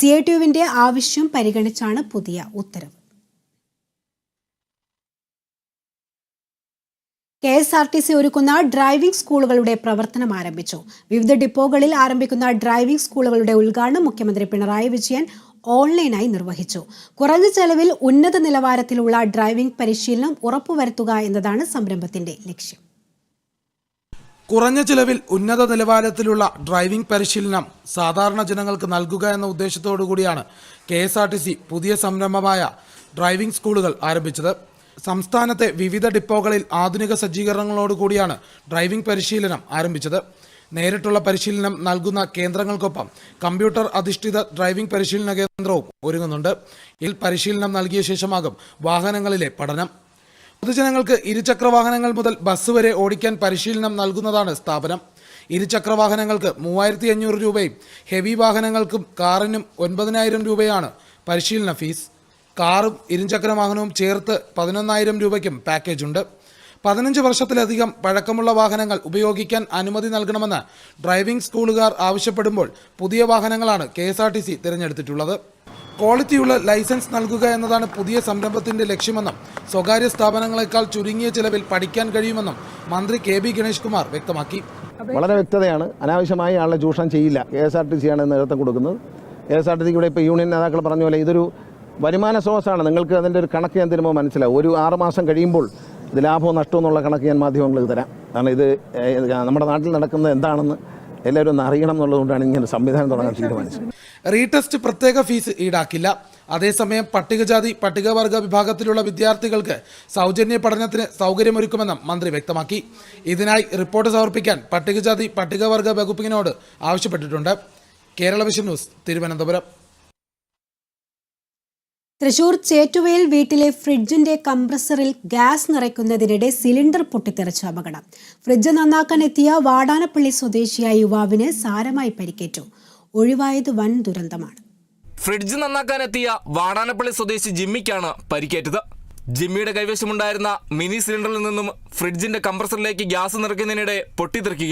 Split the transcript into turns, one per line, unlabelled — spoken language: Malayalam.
സി ആവശ്യം പരിഗണിച്ചാണ് പുതിയ ഉത്തരവ്. K S R T C ഒരുക്കുന്ന ഡ്രൈവിംഗ് സ്കൂളുകളുടെ പ്രവർത്തനം ആരംഭിച്ചു. വിവിധ ഡിപ്പോകളിൽ ആരംഭിക്കുന്ന ഡ്രൈവിംഗ് സ്കൂളുകളുടെ ഉദ്ഘാടനം മുഖ്യമന്ത്രി പിണറായി വിജയൻ ഓൺലൈനായി നിർവഹിച്ചു. കുറഞ്ഞ ചെലവിൽ ഉന്നത നിലവാരത്തിലുള്ള ഡ്രൈവിംഗ് പരിശീലനം ഉറപ്പുവരുത്തുക എന്നതാണ് സംരംഭത്തിന്റെ ലക്ഷ്യം.
കുറഞ്ഞ ചിലവിൽ ഉന്നത നിലവാരത്തിലുള്ള ഡ്രൈവിംഗ് പരിശീലനം സാധാരണ ജനങ്ങൾക്ക് നൽകുക എന്ന ഉദ്ദേശത്തോടു കൂടിയാണ് K S R T C പുതിയ സംരംഭമായ ഡ്രൈവിംഗ് സ്കൂളുകൾ ആരംഭിച്ചത്. സംസ്ഥാനത്തെ വിവിധ ഡിപ്പോകളിൽ ആധുനിക സജ്ജീകരണങ്ങളോടുകൂടിയാണ് ഡ്രൈവിംഗ് പരിശീലനം ആരംഭിച്ചത്. നേരിട്ടുള്ള പരിശീലനം നൽകുന്ന കേന്ദ്രങ്ങൾക്കൊപ്പം കമ്പ്യൂട്ടർ അധിഷ്ഠിത ഡ്രൈവിംഗ് പരിശീലന കേന്ദ്രവും ഒരുങ്ങുന്നുണ്ട്. ഇതിൽ പരിശീലനം നൽകിയ ശേഷമാകും വാഹനങ്ങളിലെ പഠനം. പൊതുജനങ്ങൾക്ക് ഇരുചക്ര വാഹനങ്ങൾ മുതൽ ബസ് വരെ ഓടിക്കാൻ പരിശീലനം നൽകുന്നതാണ് സ്ഥാപനം. ഇരുചക്ര വാഹനങ്ങൾക്ക് മൂവായിരത്തി അഞ്ഞൂറ് രൂപയും ഹെവി വാഹനങ്ങൾക്കും കാറിനും ഒൻപതിനായിരം രൂപയാണ് പരിശീലന ഫീസ്. കാറും ഇരുചക്ര വാഹനവും ചേർത്ത് പതിനൊന്നായിരം രൂപയ്ക്കും പാക്കേജ് ഉണ്ട്. പതിനഞ്ച് വർഷത്തിലധികം പഴക്കമുള്ള വാഹനങ്ങൾ ഉപയോഗിക്കാൻ അനുമതി നൽകണമെന്ന് ഡ്രൈവിംഗ് സ്കൂളുകാർ ആവശ്യപ്പെടുമ്പോൾ പുതിയ വാഹനങ്ങളാണ് K S R T C തിരഞ്ഞെടുത്തിട്ടുള്ളത്. ക്വാളിറ്റിയുള്ള ലൈസൻസ് നൽകുക എന്നതാണ് പുതിയ സംരംഭത്തിന്റെ ലക്ഷ്യമെന്നും സ്വകാര്യ സ്ഥാപനങ്ങളെക്കാൾ ചുരുങ്ങിയ ചിലവിൽ പഠിക്കാൻ കഴിയുമെന്നും മന്ത്രി കെ ബി ഗണേഷ് കുമാർ വ്യക്തമാക്കി.
വളരെ വ്യക്തതയാണ്. അനാവശ്യമായി ആളെ ചൂഷണം ചെയ്യില്ല. കെ എസ് ആർ ടി സിയാണ് നേതൃത്വം കൊടുക്കുന്നത്. കെ എസ് ആർ ടി സിക്ക് ഇവിടെ ഇപ്പോൾ യൂണിയൻ നേതാക്കൾ പറഞ്ഞ പോലെ ഇതൊരു വരുമാന സ്രോതസ്സാണ് നിങ്ങൾക്ക് അതിന്റെ ഒരു കണക്ക് ഞാൻ തരുമ്പോൾ മനസ്സിലാവും. ഒരു ആറുമാസം കഴിയുമ്പോൾ ഇത് ലാഭവും നഷ്ടവും എന്നുള്ള കണക്ക് ഞാൻ മാധ്യമങ്ങൾക്ക് തരാം. കാരണം ഇത് നമ്മുടെ നാട്ടിൽ നടക്കുന്നത് എന്താണെന്ന് എല്ലാവരും ഒന്ന് അറിയണം എന്നുള്ളതുകൊണ്ടാണ് ഇങ്ങനെ സംവിധാനം തുടങ്ങാൻ തീരുമാനിച്ചത്.
റീടെസ്റ്റ് പ്രത്യേക ഫീസ് ഈടാക്കില്ല. അതേസമയം പട്ടികജാതി പട്ടികവർഗ വിഭാഗത്തിലുള്ള വിദ്യാർത്ഥികൾക്ക് സൗജന്യ പഠനത്തിന് സൗകര്യമൊരുക്കുമെന്നും മന്ത്രി വ്യക്തമാക്കി. ഇതിനായി റിപ്പോർട്ട് സമർപ്പിക്കാൻ പട്ടികജാതി പട്ടികവർഗ വകുപ്പിനോട് ആവശ്യപ്പെട്ടിട്ടുണ്ട്. Kerala vision news Thiruvananthapuram.
Thrissur ചേറ്റുവയിൽ വീട്ടിലെ ഫ്രിഡ്ജിന്റെ കംപ്രസറിൽ ഗ്യാസ് നിറയ്ക്കുന്നതിനിടെ സിലിണ്ടർ പൊട്ടിത്തെറിച്ച അപകടം. ഫ്രിഡ്ജ് നന്നാക്കാൻ എത്തിയ വാടാനപ്പള്ളി സ്വദേശിയായ യുവാവിന് സാരമായി പരിക്കേറ്റു. ഒഴിവായത് വൻ ദുരന്തമാണ്.
ഫ്രിഡ്ജ് നന്നാക്കാനെത്തിയ വാടാനപ്പള്ളി സ്വദേശി ജിമ്മിക്കാണ് പരിക്കേറ്റത്. ജിമ്മിയുടെ കൈവശമുണ്ടായിരുന്ന മിനി സിലിണ്ടറിൽ നിന്നും ഫ്രിഡ്ജിന്റെ കംപ്രസറിലേക്ക് ഗ്യാസ് നിറയ്ക്കുന്നതിനിടെ പൊട്ടിത്തെറിക്കുകയായിരുന്നു